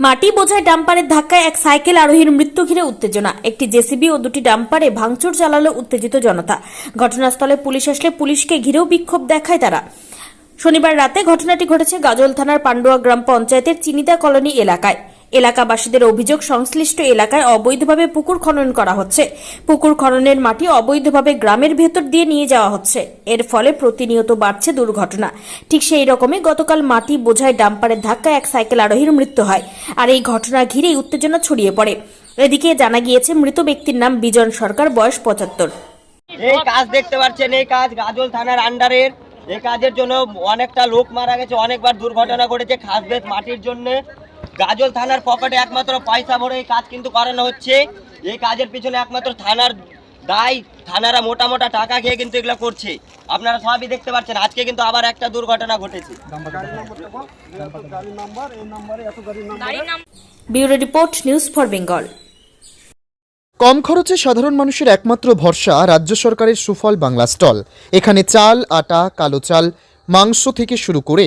মাটি বোঝায় ডাম্পারের ধাক্কায় এক সাইকেল আরোহীর মৃত্যু ঘিরে উত্তেজনা। একটি জেসিবি ও দুটি ডাম্পারে ভাঙচুর চালালো উত্তেজিত জনতা। ঘটনাস্থলে পুলিশ আসলে পুলিশকে ঘিরেও বিক্ষোভ দেখায় তারা। শনিবার রাতে ঘটনাটি ঘটেছে গাজল থানার পান্ডুয়া গ্রাম পঞ্চায়েতের চিনিদা কলোনি এলাকায়। এলাকাবাসীদের অভিযোগ, সংশ্লিষ্ট এলাকায় অবৈধভাবে পুকুর খনন করা হচ্ছে। পুকুর খননের মাটি অবৈধভাবে গ্রামের ভেতর দিয়ে নিয়ে যাওয়া হচ্ছে। এর ফলে প্রতিনিয়ত বাড়ছে দুর্ঘটনা। ঠিক সেই রকমই গতকাল মাটি বোঝায় ডাম্পারের ধাক্কায় এক সাইকেল আরোহীর মৃত্যু হয় আর এই ঘটনা ঘিরেই উত্তেজনা ছড়িয়ে পড়ে। এদিকে জানা গিয়েছে, মৃত ব্যক্তির নাম বিজন সরকার, বয়স পঁচাত্তর। এই কাজ দেখতে পাচ্ছেন, এই কাজ গাজল থানার আন্ডারের। এই কাজের জন্য অনেকটা লোক মারা গেছে, অনেকবার দুর্ঘটনা ঘটেছে খাসবেত মাটির জন্য। গাজল থানার পকেটে একমাত্র পয়সা ভরে এই কাজ কিন্তু করানো হচ্ছে। এই কাজের পিছনে একমাত্র থানার দায় থানারা মোটা মোটা টাকা খেয়ে কিন্তু এগুলো করছে। আপনারা সবই দেখতে পাচ্ছেন আজকে কিন্তু আবার একটা দুর্ঘটনা ঘটেছে। Bureau report news for Bengal. কম খরচে সাধারণ মানুষের একমাত্র ভরসা রাজ্য সরকারের সুফল বাংলা স্টল। এখানে চাল আটা কালো চাল মাংস থেকে শুরু করে